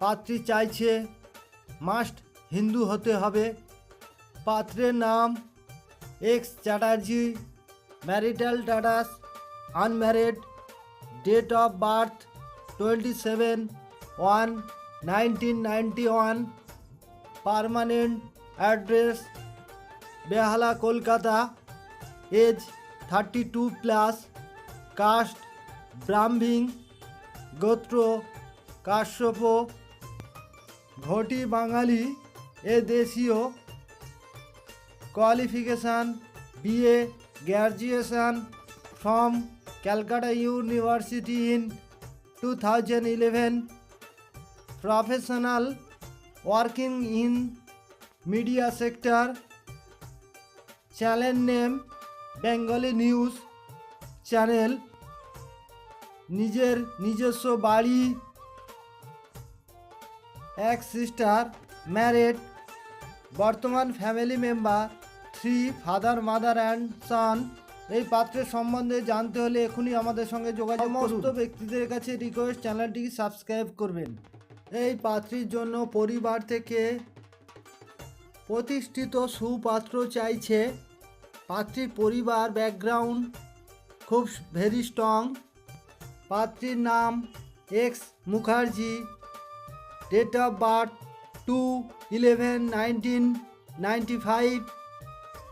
পাত্রী চাইছে মাস্ট হিন্দু হতে হবে। পাত্রের নাম X Chatterjee marital status unmarried date of birth twenty seven one nineteen ninety one permanent address Behala, Kolkata age thirty two plus caste Brahmin gotra Kashyap Ghoti Bangali এ দেশীয় qualification BA graduation from Calcutta University in two thousand eleven professional working in media sector channel name Bengali news channel নিজের নিজস্ব বাড়ি এক sister married বর্তমান family member three father mother and son এই পাত্রের সম্বন্ধে জানতে হলে এখনই আমাদের সঙ্গে যোগাযোগ সমস্ত ব্যক্তিদের কাছে রিকোয়েস্ট চ্যানেলটি সাবস্ক্রাইব করবেন। এই পাত্রীর জন্য পরিবার থেকে প্রতিষ্ঠিত সুপাত্র চাইছে। পাত্রীর পরিবার ব্যাকগ্রাউন্ড খুব ভেরি স্ট্রং পাত্রীর নাম X Mukherjee. Date of birth two eleven nineteen ninety five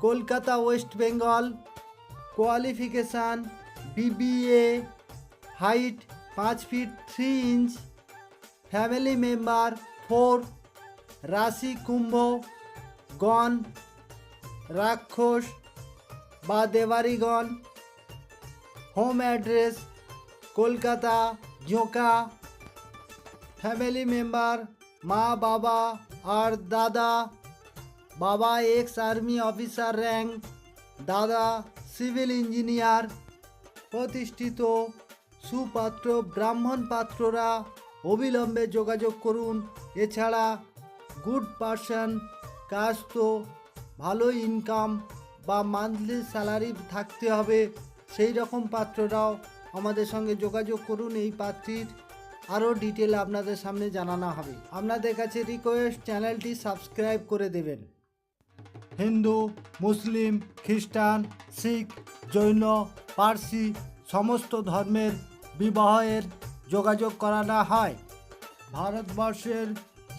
Kolkata West Bengal qualification BBA height পাঁচ feet three inch family member four rashi Kumbha gana Rakshasa বা দেবারিগণ home address Kolkata Joka family member, মা, বাবা আর দাদা। বাবা ex army officer rank, দাদা civil engineer. প্রতিষ্ঠিত সুপাত্র, ব্রাহ্মণ পাত্ররা অবিলম্বে যোগাযোগ করুন। এছাড়া গুড পার্সন কাজ তো ভালো ইনকাম বা মান্থলি স্যালারি থাকতে হবে। সেই রকম পাত্ররাও আমাদের সঙ্গে যোগাযোগ করুন এই পাত্রীর। আরও ডিটেল আপনাদের সামনে জানানো হবে। আপনাদের কাছে রিকোয়েস্ট চ্যানেলটি সাবস্ক্রাইব করে দেবেন। হিন্দু, মুসলিম, খ্রিস্টান, শিখ, জৈন, পার্সি সমস্ত ধর্মের বিবাহের যোগাযোগ করানো হয়। ভারতবর্ষের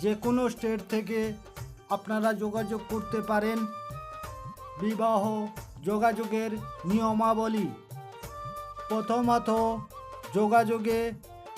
যে কোনো স্টেট থেকে আপনারা যোগাযোগ করতে পারেন। বিবাহ যোগাযোগের নিয়মাবলী। প্রথমত যোগাযোগে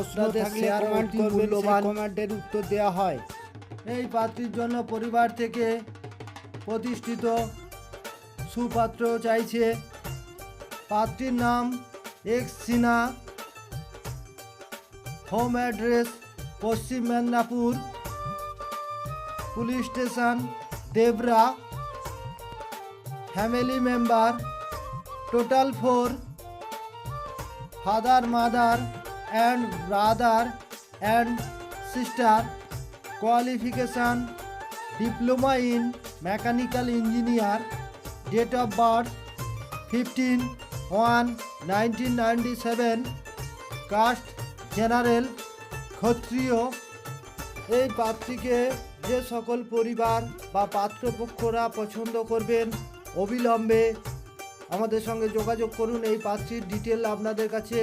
আপনাদের থাকলে অতি করবেন, কমেন্টের উত্তর দেওয়া হয়। এই পাত্রীর জন্য পরিবার থেকে প্রতিষ্ঠিত সুপাত্র চাইছে। পাত্রীর নাম x Cena. Home address Paschim Medinipur. Police station Debra. Family member total four father mother and brother and sister qualification diploma in mechanical engineer date of birth fifteen one nineteen ninety seven caste general Kshatriya. এই পাত্রীকে যে সকল পরিবার বা পাত্রপক্ষরা পছন্দ করবেন, অবিলম্বে আমাদের সঙ্গে যোগাযোগ করুন। এই পাত্রীর ডিটেল আপনাদের কাছে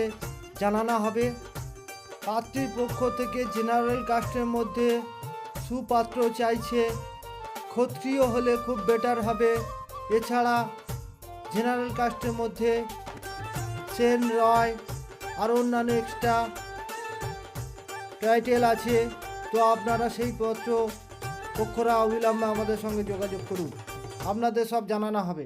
জানানো হবে। পাত্রীর পক্ষ থেকে জেনারেল কাস্টের মধ্যে সুপাত্র চাইছে, ক্ষত্রিয় হলে খুব বেটার হবে। এছাড়া জেনারেল কাস্টের মধ্যে সেন রয় আরও অন্যান্য এক্সট্রা টাইটেল আছে। তো আপনারা সেই পত্র পক্ষরা অবিলম্বে আমাদের সঙ্গে যোগাযোগ করুন। আপনাদের সব জানানো হবে।